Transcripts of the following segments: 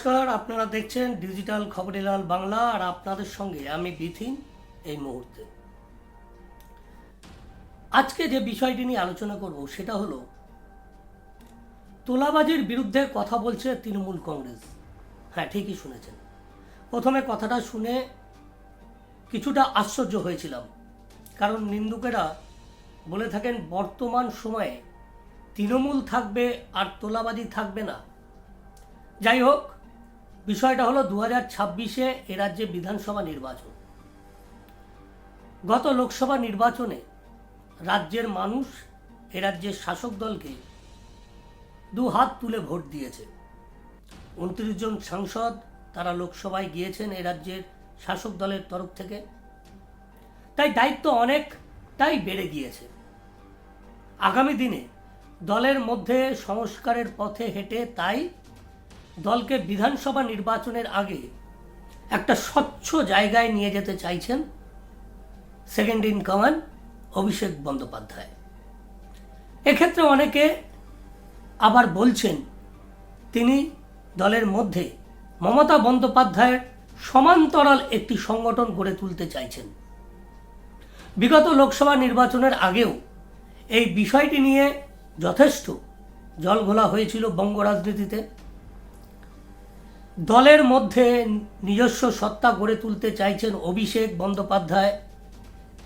নমস্কার, আপনারা দেখছেন ডিজিটাল খবরিলাল বাংলা, আর আপনাদের সঙ্গে আমি বিথিন এই মুহূর্তে। আজকে যে বিষয়টি নিয়ে আলোচনা করব সেটা হলো, তোলাবাজির বিরুদ্ধে কথা বলছে তৃণমূল কংগ্রেস। হ্যাঁ ঠিকই শুনেছেন। প্রথমে কথাটা শুনে কিছুটা আশ্চর্য হয়েছিলাম। কারণ নিন্দুকেরা বলে থাকেন, বর্তমান সময়ে তৃণমূল থাকবে আর তোলাবাজি থাকবে না। যাই হোক বিষয়টা হলো দু হাজার ছাব্বিশে এ রাজ্যে বিধানসভা নির্বাচন। গত লোকসভা নির্বাচনে রাজ্যের মানুষ এ রাজ্যের শাসক দলকে দু হাত তুলে ভোট দিয়েছে। উনত্রিশ জন সাংসদ তারা লোকসভায় গিয়েছেন এ রাজ্যের শাসক দলের তরফ থেকে। তাই দায়িত্ব অনেকটাই বেড়ে গিয়েছে। আগামী দিনে দলের মধ্যে সংস্কারের পথে হেঁটে তাই দলকে বিধানসভা নির্বাচনের আগে একটা স্বচ্ছ জায়গায় নিয়ে যেতে চাইছেন second in command Abhishek Bandyopadhyay. এক্ষেত্রে অনেকে আবার বলছেন, তিনি দলের মধ্যে মমতা বন্দ্যোপাধ্যায়ের সমান্তরাল একটি সংগঠন গড়ে তুলতে চাইছেন। বিগত লোকসভা নির্বাচনের আগেও এই বিষয়টি নিয়ে যথেষ্ট জলঘোলা হয়েছিল বঙ্গ রাজনীতিতে। দলের মধ্যে নিজস্ব সত্তা গড়ে তুলতে চাইছেন অভিষেক বন্দ্যোপাধ্যায়।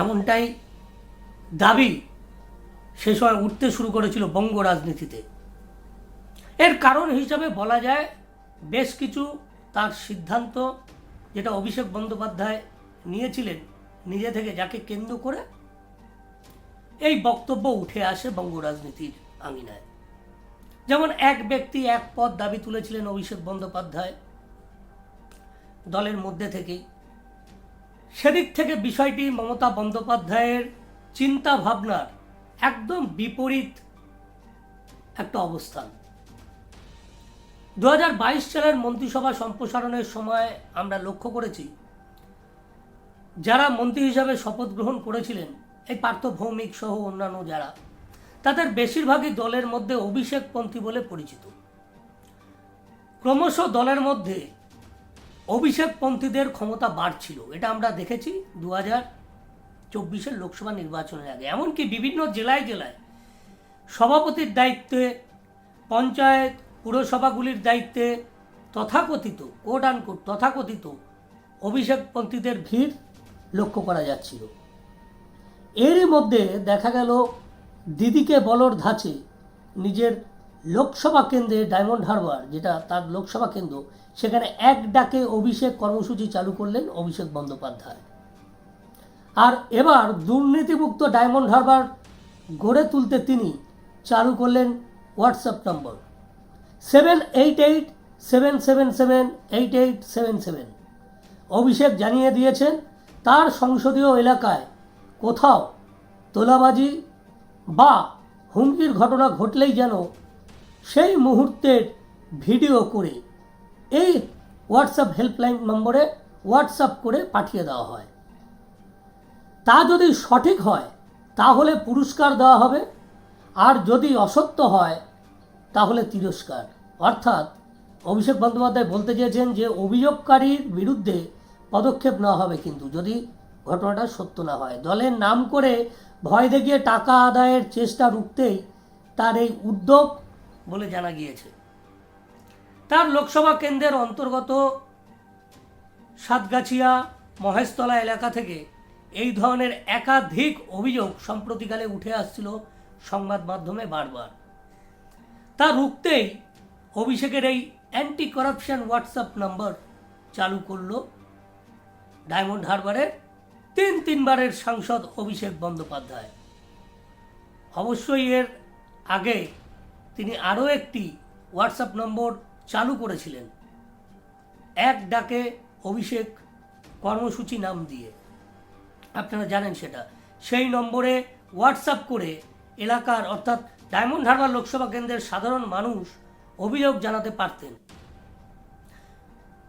এমনটাই দাবি সে সময় উঠতে শুরু করেছিল বঙ্গ রাজনীতিতে। এর কারণ হিসাবে বলা যায় বেশ কিছু তার সিদ্ধান্ত যেটা অভিষেক বন্দ্যোপাধ্যায় নিয়েছিলেন নিজে থেকে যাকে কেন্দ্র করে, এই বক্তব্য উঠে আসে বঙ্গ রাজনীতির আঙিনায়। যেমন এক ব্যক্তি এক পদ দাবি তুলেছিলেন অভিষেক বন্দ্যোপাধ্যায় দলের মধ্যে থেকেই। সেদিক থেকে বিষয়টি মমতা বন্দ্যোপাধ্যায়ের চিন্তা ভাবনার একদম বিপরীত একটা অবস্থান। দু হাজার বাইশ সালের মন্ত্রিসভা সম্প্রসারণের সময় আমরা লক্ষ্য করেছি, যারা মন্ত্রী হিসাবে শপথ গ্রহণ করেছিলেন, এই পার্থ ভৌমিক সহ অন্যান্য যারা তাদের বেশিরভাগই দলের মধ্যে অভিষেকপন্থী বলে পরিচিত। ক্রমশ দলের মধ্যে অভিষেকপন্থীদের ক্ষমতা বাড়ছিল। এটা আমরা দেখেছি দু হাজার চব্বিশের লোকসভা নির্বাচনের আগে। এমনকি বিভিন্ন জেলায় জেলায় সভাপতির দায়িত্বে, পঞ্চায়েত, পুরসভাগুলির দায়িত্বে তথাকথিত কোট আনকোট তথাকথিত অভিষেকপন্থীদের ভিড় লক্ষ্য করা যাচ্ছিল। এরই মধ্যে দেখা গেল দিদিকে বলর ধাঁচে নিজের লোকসভা কেন্দ্রে ডায়মন্ড হারবার, যেটা তার লোকসভা কেন্দ্র, সেখানে এক ডাকে অভিষেক কর্মসূচি চালু করলেন অভিষেক বন্দ্যোপাধ্যায়। আর এবার দুর্নীতিমুক্ত ডায়মন্ড হারবার গড়ে তুলতে তিনি চালু করলেন WhatsApp number seven eight eight seven seven seven eight eight seven seven. Abhishek জানিয়ে দিয়েছেন, তার সংসদীয় এলাকায় কোথাও তোলাবাজি বা হুমকির ঘটনা ঘটলেই যেন সেই মুহূর্তের ভিডিও করে এই হোয়াটসঅ্যাপ হেল্পলাইন নম্বরে হোয়াটসঅ্যাপ করে পাঠিয়ে দেওয়া হয়। তা যদি সঠিক হয়, তাহলে পুরস্কার দেওয়া হবে। আর যদি অসত্য হয়, তাহলে তিরস্কার। অর্থাৎ অভিষেক বন্দ্যোপাধ্যায় বলতে চেয়েছেন যে, অভিযোগকারীর বিরুদ্ধে পদক্ষেপ নেওয়া হবে কিন্তু যদি ঘটনাটা সত্য না হয়। দলের নাম করে ভয় দেখিয়ে টাকা আদায়ের চেষ্টা রুখতেই তার এই উদ্যোগ বলে জানা গিয়েছে। তার লোকসভা কেন্দ্রের অন্তর্গত সাতগাছিয়া মহেশতলা এলাকা থেকে এই ধরনের একাধিক অভিযোগ সম্প্রতিকালে উঠে আসছিল সংবাদ মাধ্যমে বারবার। তা রুখতেই অভিষেকের এই অ্যান্টি করাপশন হোয়াটসঅ্যাপ নম্বর চালু করল ডায়মন্ড হারবারের তিন তিনবারের সাংসদ অভিষেক বন্দ্যোপাধ্যায়। অবশ্যই এর আগে তিনি আরও একটি হোয়াটসঅ্যাপ নম্বর চালু করেছিলেন। এক ডাকে অভিষেক কর্মসূচি নাম দিয়ে। আপনারা জানেন সেটা। সেই নম্বরে হোয়াটসঅ্যাপ করে এলাকার অর্থাৎ ডায়মন্ড হারবার লোকসভা কেন্দ্রের সাধারণ মানুষ অভিযোগ জানাতে পারতেন।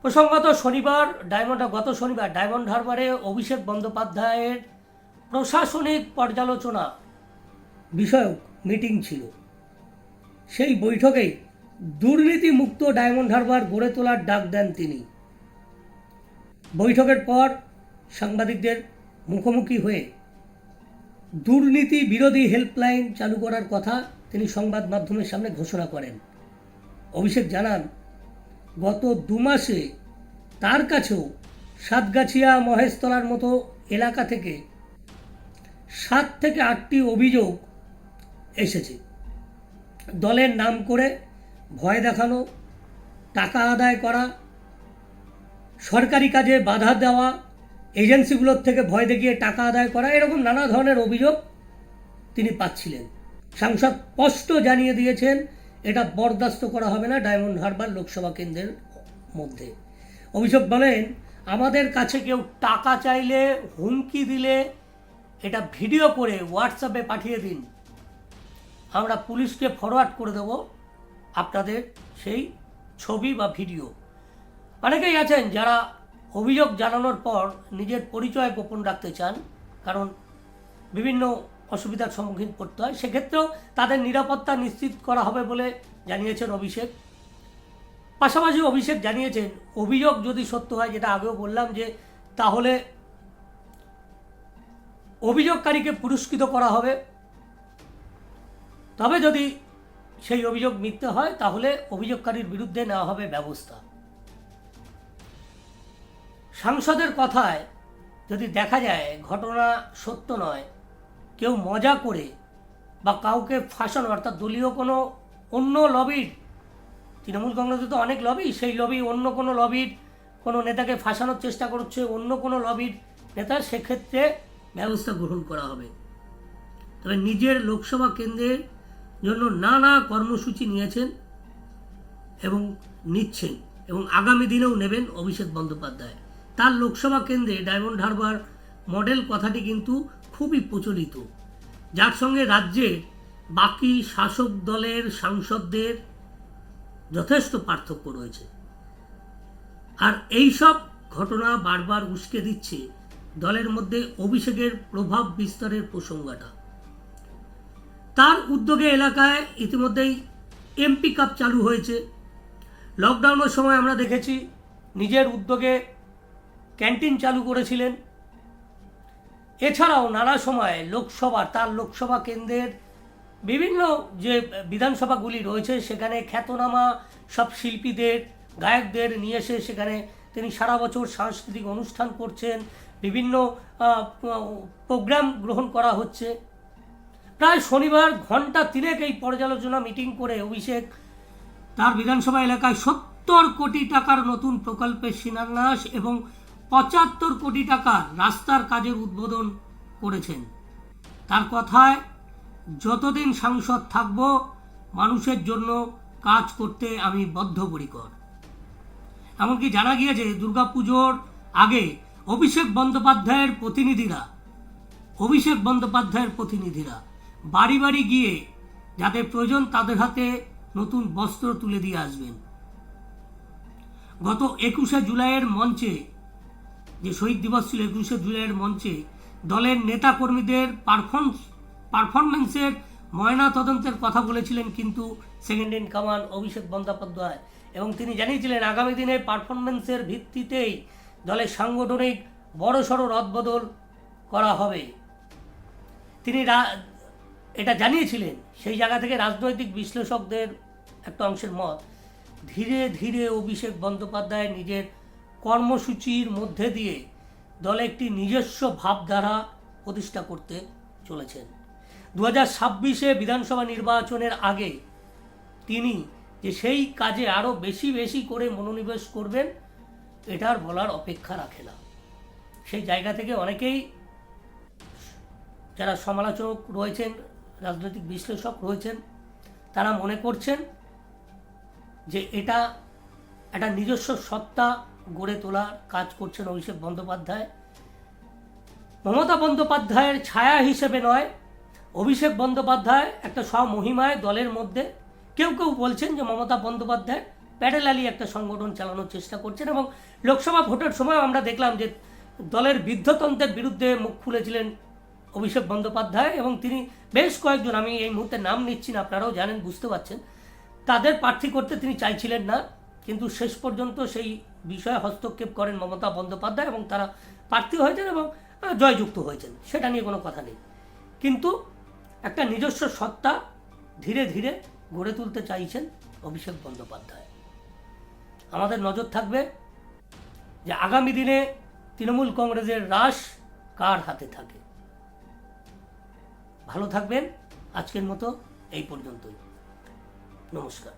প্রসঙ্গত শনিবার, ডায়মন্ড, গত শনিবার ডায়মন্ড হারবারে অভিষেক বন্দ্যোপাধ্যায়ের প্রশাসনিক পর্যালোচনা বিষয়ক মিটিং ছিল। সেই বৈঠকেই দুর্নীতি মুক্ত ডায়মন্ড হারবার গড়ে তোলার ডাক দেন তিনি। বৈঠকের পর সাংবাদিকদের মুখোমুখি হয়ে দুর্নীতি বিরোধী হেল্পলাইন চালু করার কথা তিনি সংবাদ মাধ্যমের সামনে ঘোষণা করেন। অভিষেক জানান গত দু মাসে তার কাছেও সাতগাছিয়া মহেশতলার মতো এলাকা থেকে সাত থেকে আটটি অভিযোগ এসেছে। দলের নাম করে ভয় দেখানো, টাকা আদায় করা, সরকারি কাজে বাধা দেওয়া, এজেন্সিগুলোর থেকে ভয় দেখিয়ে টাকা আদায় করা, এরকম নানা ধরনের অভিযোগ তিনি পাচ্ছিলেন। সাংসদ স্পষ্ট জানিয়ে দিয়েছেন এটা বরদাস্ত করা হবে না ডায়মন্ড হারবার লোকসভা কেন্দ্রের মধ্যে। অভিযোগ বলেন, আমাদের কাছে কেউ টাকা চাইলে, হুমকি দিলে এটা ভিডিও করে হোয়াটসঅ্যাপে পাঠিয়ে দিন। আমরা পুলিশকে ফরওয়ার্ড করে দেব আপনাদের সেই ছবি বা ভিডিও। অনেকেই আছেন যারা অভিযোগ জানানোর পর নিজের পরিচয় গোপন রাখতে চান, কারণ বিভিন্ন অসুবিধার সম্মুখীন পড়তে হয়। সেক্ষেত্রেও তাদের নিরাপত্তা নিশ্চিত করা হবে বলে জানিয়েছেন অভিষেক। পাশাপাশি অভিষেক জানিয়েছেন, অভিযোগ যদি সত্য হয়, যেটা আগেও বললাম যে তাহলে অভিযোগকারীকে পুরস্কৃত করা হবে। তবে যদি সেই অভিযোগ মিথ্যে হয়, তাহলে অভিযোগকারীর বিরুদ্ধে নেওয়া হবে ব্যবস্থা। সাংসদের কথায় যদি দেখা যায়, ঘটনা সত্য নয় কেউ মজা করে বা কাউকে ফাঁসানো অর্থাৎ দলীয় কোনো অন্য লবির তৃণমূল কংগ্রেসে তো অনেক লবি সেই লবি অন্য কোনো লবির কোনো নেতাকে ফাঁসানোর চেষ্টা করছে, অন্য কোনো লবির নেতা, সেক্ষেত্রে ব্যবস্থা গ্রহণ করা হবে। তবে নিজের লোকসভা কেন্দ্রের জন্য নানা কর্মসূচি নিয়েছেন এবং নিচ্ছেন এবং আগামী দিনেও নেবেন অভিষেক বন্দ্যোপাধ্যায়। তার লোকসভা কেন্দ্রে ডায়মন্ড হারবার মডেল কথাটি কিন্তু খুবই প্রচলিত। যার সঙ্গে রাজ্যে বাকি শাসক দলের সাংসদদের যথেষ্ট পার্থক্য রয়েছে। আর এই সব ঘটনা বারবার উস্কে দিচ্ছে দলের মধ্যে অভিষেকের প্রভাব বিস্তারের প্রসঙ্গটা। তার উদ্যোগে এলাকায় ইতিমধ্যেই এমপি কাপ চালু হয়েছে। লকডাউনের সময় আমরা দেখেছি, নিজের উদ্যোগে ক্যান্টিন চালু করেছিলেন। এছাড়াও নানা সময় লোকসভা, তার লোকসভা কেন্দ্রের বিভিন্ন যে বিধানসভাগুলি রয়েছে, সেখানে খ্যাতনামা সব শিল্পীদের, গায়কদের নিয়ে এসে সেখানে তিনি সারা বছর সাংস্কৃতিক অনুষ্ঠান করছেন, বিভিন্ন প্রোগ্রাম গ্রহণ করা হচ্ছে। প্রায় শনিবার ঘণ্টা তিনেক এই পর্যালোচনা মিটিং করে অভিষেক তার বিধানসভা এলাকায় সত্তর কোটি টাকার নতুন প্রকল্পের শিলান্যাস এবং পঁচাত্তর কোটি টাকার রাস্তার কাজের উদ্বোধন করেছেন। তার কথায়, যতদিন সাংসদ থাকব, মানুষের জন্য কাজ করতে আমি বদ্ধপরিকর। এমনকি জানা গিয়েছে, দুর্গাপুজোর আগে অভিষেক বন্দ্যোপাধ্যায়ের প্রতিনিধিরা, অভিষেক বন্দ্যোপাধ্যায়ের প্রতিনিধিরা বাড়ি বাড়ি গিয়ে যাদের প্রয়োজন তাদের হাতে নতুন বস্ত্র তুলে দিয়ে আসবেন। গত একুশে জুলাইয়ের মঞ্চে যে শহীদ দিবস ছিল একুশে জুলাইয়ের মঞ্চে, দলের নেতাকর্মীদের পারফর্ম পারফরমেন্সের ময়না তদন্তের কথা বলেছিলেন কিন্তু second in command Abhishek Bandyopadhyay. এবং তিনি জানিয়েছিলেন, আগামী দিনে পারফরমেন্সের ভিত্তিতেই দলের সাংগঠনিক বড়সড় রদবদল করা হবে। তিনি এটা জানিয়েছিলেন, সেই জায়গা থেকে রাজনৈতিক বিশ্লেষকদের একটা অংশের মত। ধীরে ধীরে অভিষেক বন্দ্যোপাধ্যায় নিজের কর্মসূচির মধ্যে দিয়ে দলে একটি নিজস্ব ভাবধারা প্রতিষ্ঠা করতে চলেছেন। দু হাজার ছাব্বিশে বিধানসভা নির্বাচনের আগে তিনি যে সেই কাজে আরও বেশি বেশি করে মনোনিবেশ করবেন, এটার বলার অপেক্ষা রাখে না। সেই জায়গা থেকে অনেকেই যারা সমালোচক রয়েছেন, রাজনৈতিক বিশ্লেষক রয়েছেন, তারা মনে করছেন যে এটা একটা নিজস্ব সত্তা গড়ে তোলার কাজ করছেন অভিষেক বন্দ্যোপাধ্যায়। মমতা বন্দ্যোপাধ্যায়ের ছায়া হিসেবে নয়, অভিষেক বন্দ্যোপাধ্যায় একটা স্বমহিমায় দলের মধ্যে। কেউ কেউ বলছেন যে মমতা বন্দ্যোপাধ্যায় প্যাডেলালি একটা সংগঠন চালানোর চেষ্টা করছেন এবং লোকসভা ভোটের সময় আমরা দেখলাম যে দলের বৃদ্ধতন্ত্রের বিরুদ্ধে মুখ খুলেছিলেন অভিষেক বন্দ্যোপাধ্যায় এবং তিনি বেশ কয়েকজন, আমি এই মুহূর্তে নাম নিচ্ছি না, আপনারাও জানেন, বুঝতে পারছেন, তাদের প্রার্থী করতে তিনি চাইছিলেন না, কিন্তু শেষ পর্যন্ত সেই বিষয়ে হস্তক্ষেপ করেন মমতা বন্দ্যোপাধ্যায় এবং তারা প্রার্থী হয়েছেন এবং জয়যুক্ত হয়েছেন। সেটা নিয়ে কোনো কথা নেই। কিন্তু একটা নিজস্ব সত্তা ধীরে ধীরে গড়ে তুলতে চাইছেন অভিষেক বন্দ্যোপাধ্যায়। আমাদের নজর থাকবে যে আগামী দিনে তৃণমূল কংগ্রেসের রাশ কার হাতে থাকে। ভালো থাকবেন। আজকের মতো এই পর্যন্তই। নমস্কার।